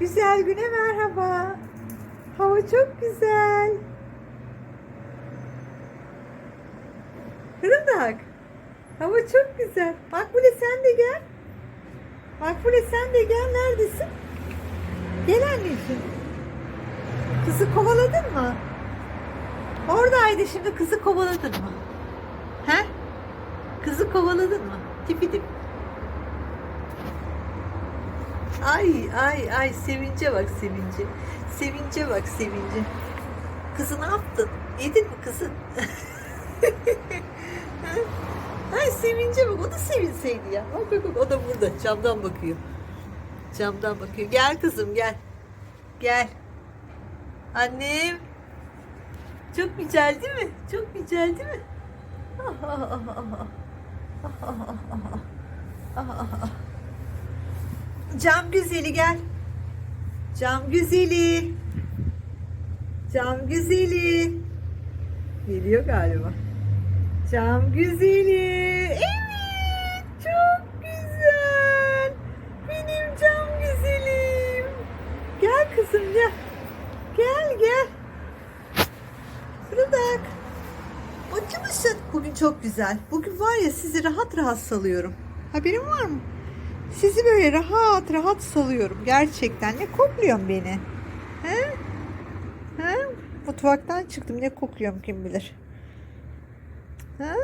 Güzel güne merhaba. Hava çok güzel. Fırıldak. Hava çok güzel. Makbule sen de gel. Makbule sen de gel. Neredesin? Gel anneciğim. Kızı kovaladın mı? Oradaydı şimdi kızı kovaladın mı? He? Kızı kovaladın mı? Tipi tip. Ay ay ay sevince bak sevince. Sevince bak sevince. Kızı ne yaptın? Yedin mi kızı? ay sevince bak o da sevinseydi ya. Bak bak bak o da burada camdan bakıyor. Camdan bakıyor. Gel kızım gel. Gel. Annem. Çok güzel değil mi? Çok güzel değil mi? Ah, ah, ah, ah, ah. Ah, ah, ah, ah. Ah. Cam güzeli gel. Cam güzeli. Cam güzeli. Geliyor galiba. Cam güzeli. Evet. Çok güzel. Benim cam güzelim. Gel kızım gel. Gel gel. Fırıldak. Acı mısın? Bugün çok güzel. Bugün var ya sizi rahat rahat salıyorum. Haberin var mı? Sizi böyle rahat rahat salıyorum. Gerçekten. Ne kokluyorsun beni? He? He? Mutfaktan çıktım. Ne kokluyorum kim bilir. Ha?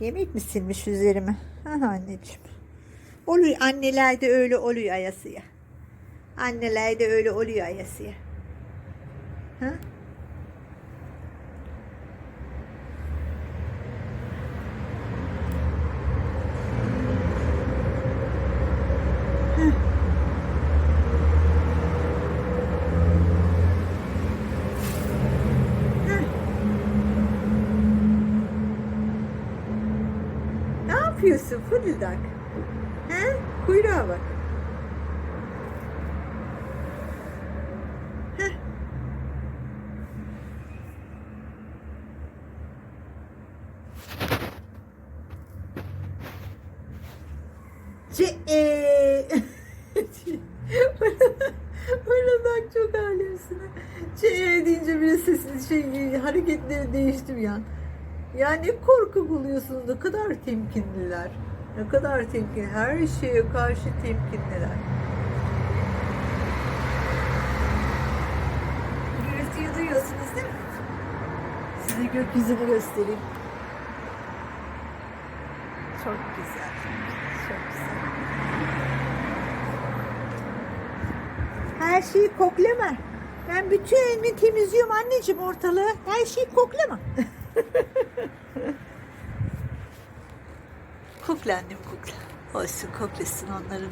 Yemek mi silmiş üzerime? Ha anneciğim. Oluyor. Annelerde öyle oluyor ayasıya. Annelerde öyle oluyor ayasıya. Ha? Ne yapıyorsun fırıldak? He? Kuyruğa bak. Heh. Ce eee. Fırıldak çok alemsin. Ce deyince bile sesini şey hareketleri değişti bir an. Yani korku buluyorsunuz. Ne kadar temkinliler. Ne kadar temkin. Her şeye karşı temkinliler. Gürültüyü duyuyorsunuz değil mi? Size gökyüzünü göstereyim. Çok güzel. Çok güzel. Her şeyi koklama. Ben bütün evimi temizliyorum anneciğim ortalığı. Her şeyi koklama. Kokla annem kokla. Olsun koklasın onların.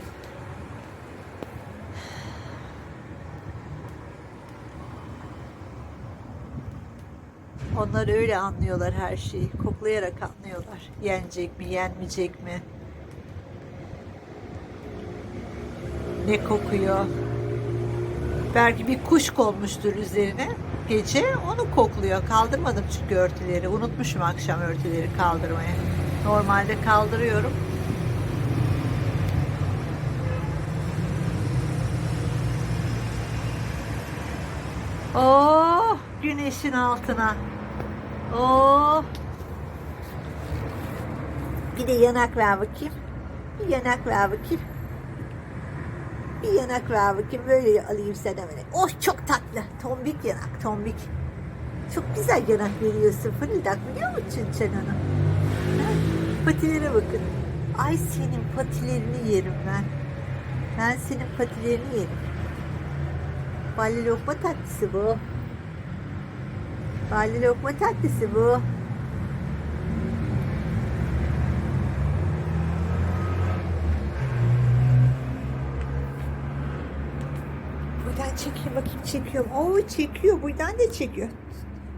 Onlar öyle anlıyorlar her şeyi. Koklayarak anlıyorlar. Yenecek mi, yenmeyecek mi? Ne kokuyor? Belki bir kuş konmuştur üzerine gece onu kokluyor. Kaldırmadım çünkü örtüleri. Unutmuşum akşam örtüleri kaldırmayı. Normalde kaldırıyorum. Oh güneşin altına. Oh. Bir de yanak ver bakayım. Bir yanak ver bakayım. Bir yanak ver bakayım. Böyle alayım sana böyle. Oh çok tatlı. Tombik yanak, tombik. Çok güzel yanak veriyorsun fırıldak biliyor musun? Ha? Patilere bakın. Ay senin patilerini yerim ben. Ben senin patilerini yerim. Balli lokma tatlısı bu. Balli lokma tatlısı bu. Çekeyim bakayım çekiyorum. Oo çekiyor. Buradan da çekiyor.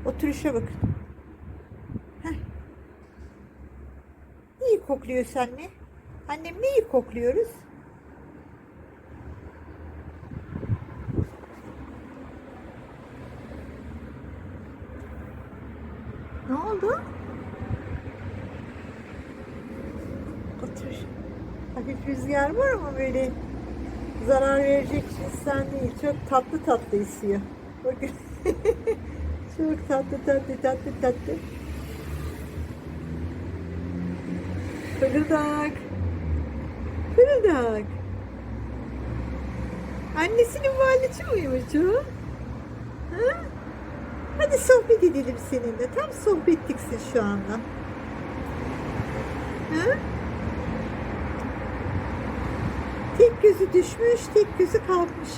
Oturuşa bakın. Heh. İyi kokluyorsun anne. Annem neyi kokluyoruz? Ne oldu? Otur. Hafif rüzgar var ama böyle zarar verecek cinsten değil. Çok tatlı tatlı istiyor. Bakın. Çok tatlı tatlı tatlı tatlı. Fırıldak. Fırıldak. Annesinin valideci muymuş o? Ha? Hadi sohbet edelim seninle. Tam sohbetliksin şu anda. Ha? Tek gözü düşmüş, tek gözü kalkmış.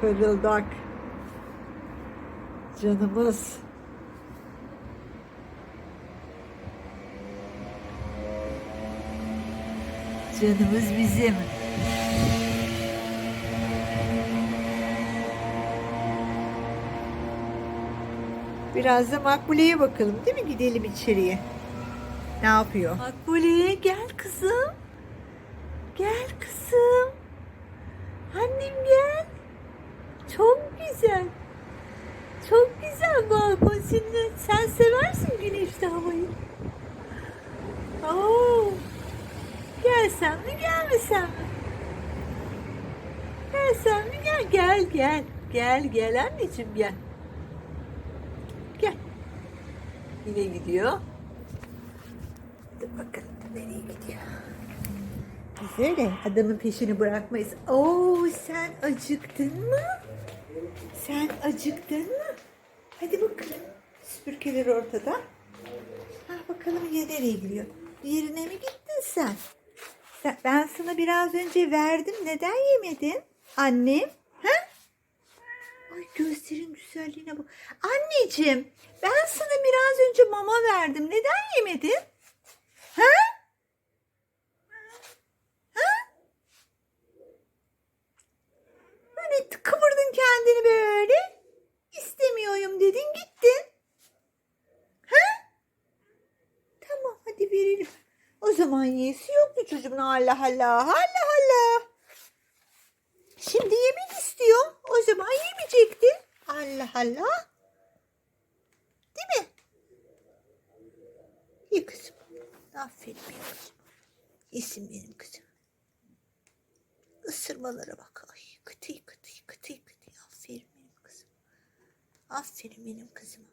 Fırıldak. Canımız. Canımız bizim. Biraz da Makbule'ye bakalım değil mi? Gidelim içeriye. Ne yapıyor? Makbule gel kızım. Gel kızım. Annem gel. Çok güzel. Çok güzel balkon senin. Sen seversin güneşli havayı. Oo. Gelsen mi gelmesen mi? Gelsen mi gel gel gel. Gel gel anneciğim. Gel. Yine gidiyor. Dur bakalım nereye gidiyor. Öyle adamın peşini bırakmayız. Oo sen acıktın mı? Sen acıktın mı? Hadi bakalım. Süpürgeler ortada. Ha bakalım ya nereye gidiyor? Yerine mi gittin sen? sen? Ben sana biraz önce verdim. Neden yemedin? Annem. Ay gözlerin güzelliğine bak. Anneciğim ben sana biraz önce mama verdim. Neden yemedin? Ha? Ha? Böyle kıvırdın kendini böyle. İstemiyorum dedin gittin. Ha? Tamam hadi verelim. O zaman yesi yoktu çocuğun Allah Allah. Allah Allah. Şimdi yemek istiyor. O zaman yemeyecekti. Allah Allah. Değil mi? İyi kızım. Aferin benim kızım. İyisin benim kızım. Isırmalara bak. Ay kıtıy kıtıy kıtıy kıtıy. Aferin benim kızım. Aferin benim kızıma.